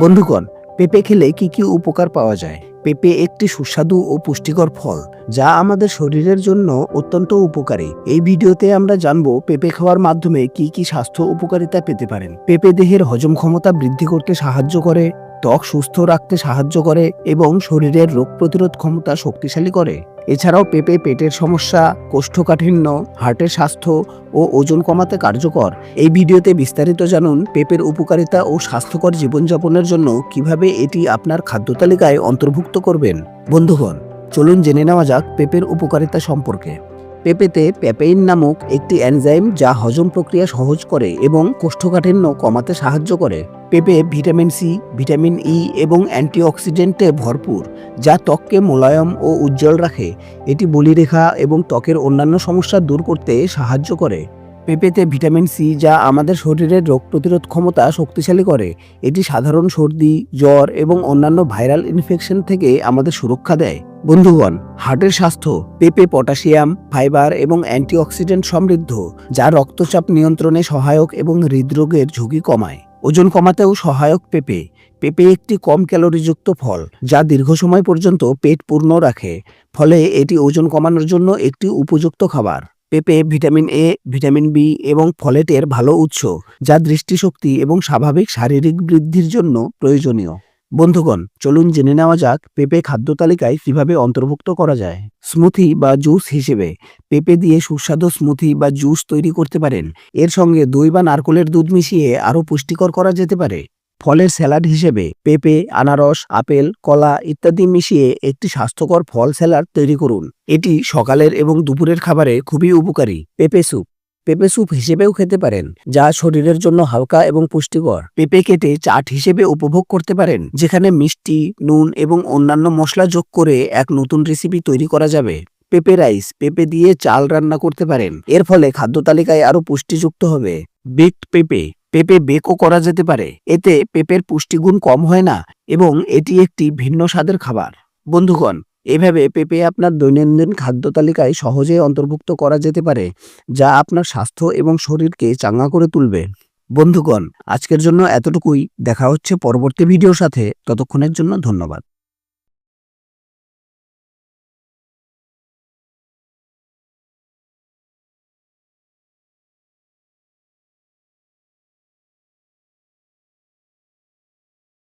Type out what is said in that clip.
বন্ধুগণ, পেঁপে খেলে কি কি উপকার পাওয়া যায়? পেঁপে একটি সুস্বাদু ও পুষ্টিকর ফল, যা আমাদের শরীরের জন্য অত্যন্ত উপকারী। এই ভিডিওতে আমরা জানব পেঁপে খাওয়ার মাধ্যমে কি কি স্বাস্থ্য উপকারিতা পেতে পারেন। পেঁপে দেহের হজম ক্ষমতা বৃদ্ধি করতে সাহায্য করে, ত্বক সুস্থ রাখতে সাহায্য করে এবং শরীরের রোগ প্রতিরোধ ক্ষমতা শক্তিশালী করে। এছাড়াও পেঁপে পেটের সমস্যা, কোষ্ঠকাঠিন্য, হার্টের স্বাস্থ্য ও ওজন কমাতে কার্যকর। এই ভিডিওতে বিস্তারিত জানুন পেঁপের উপকারিতা ও স্বাস্থ্যকর জীবনযাপনের জন্য কীভাবে এটি আপনার খাদ্য তালিকায় অন্তর্ভুক্ত করবেন। বন্ধুগণ, চলুন জেনে নেওয়া যাক পেঁপের উপকারিতা সম্পর্কে। পেঁপেতে পেপেইন নামক একটি এনজাইম যা হজম প্রক্রিয়া সহজ করে এবং কোষ্ঠকাঠিন্য কমাতে সাহায্য করে। পেঁপে ভিটামিন সি, ভিটামিন ই এবং অ্যান্টিঅক্সিডেন্টে ভরপুর, যা ত্বককে মোলায়ম ও উজ্জ্বল রাখে। এটি বলিরেখা এবং ত্বকের অন্যান্য সমস্যা দূর করতে সাহায্য করে। পেঁপেতে ভিটামিন সি, যা আমাদের শরীরের রোগ প্রতিরোধ ক্ষমতা শক্তিশালী করে। এটি সাধারণ সর্দি, জ্বর এবং অন্যান্য ভাইরাল ইনফেকশন থেকে আমাদের সুরক্ষা দেয়। বন্ধুগণ, হার্টের স্বাস্থ্য, পেঁপে, পটাশিয়াম, ফাইবার এবং অ্যান্টিঅক্সিডেন্ট সমৃদ্ধ, যা রক্তচাপ নিয়ন্ত্রণে সহায়ক এবং হৃদরোগের ঝুঁকি কমায়। ওজন কমাতেও সহায়ক পেঁপে। পেঁপে একটি কম ক্যালোরিযুক্ত ফল, যা দীর্ঘ সময় পর্যন্ত পেট পূর্ণ রাখে। ফলে এটি ওজন কমানোর জন্য একটি উপযুক্ত খাবার। পেঁপে ভিটামিন এ, ভিটামিন বি এবং ফলেটের ভালো উৎস, যা দৃষ্টিশক্তি এবং স্বাভাবিক শারীরিক বৃদ্ধির জন্য প্রয়োজনীয়। বন্ধুগণ, চলুন জেনে নেওয়া যাক পেঁপে খাদ্য তালিকায় কীভাবে অন্তর্ভুক্ত করা যায়। স্মুথি বা জুস হিসেবে পেঁপে দিয়ে সুস্বাদু স্মুথি বা জুস তৈরি করতে পারেন। এর সঙ্গে দই বা নারকলের দুধ মিশিয়ে আরও পুষ্টিকর করা যেতে পারে। ফলের স্যালাড হিসেবে পেঁপে, আনারস, আপেল, কলা ইত্যাদি মিশিয়ে একটি স্বাস্থ্যকর ফল স্যালাড তৈরি করুন। এটি সকালের এবং দুপুরের খাবারে খুবই উপকারী। পেঁপে স্যুপ পেঁপে স্যুপ হিসেবেও খেতে পারেন, যা শরীরের জন্য হালকা এবং পুষ্টিকর। পেঁপে কেটে চাট হিসেবে উপভোগ করতে পারেন, যেখানে মিষ্টি, নুন এবং অন্যান্য মশলা যোগ করে এক নতুন রেসিপি তৈরি করা যাবে। পেঁপে রাইস, পেঁপে দিয়ে চাল রান্না করতে পারেন, এর ফলে খাদ্য তালিকায় আরও পুষ্টিযুক্ত হবে। বিট পেঁপে পেঁপে বেকও করা যেতে পারে, এতে পেঁপের পুষ্টিগুণ কম হয় না এবং এটি একটি ভিন্ন স্বাদের খাবার। বন্ধুগণ এভাবে পেঁপে আপনার দৈনন্দিন খাদ্য তালিকায় সহজে অন্তর্ভুক্ত করা যেতে পারে, যা আপনার স্বাস্থ্য এবং শরীরকে চাঙ্গা করে তুলবে। বন্ধুগণ, আজকের জন্য এতটুকুই। দেখা হচ্ছে পরবর্তী ভিডিওর সাথে। ততক্ষণের জন্য ধন্যবাদ।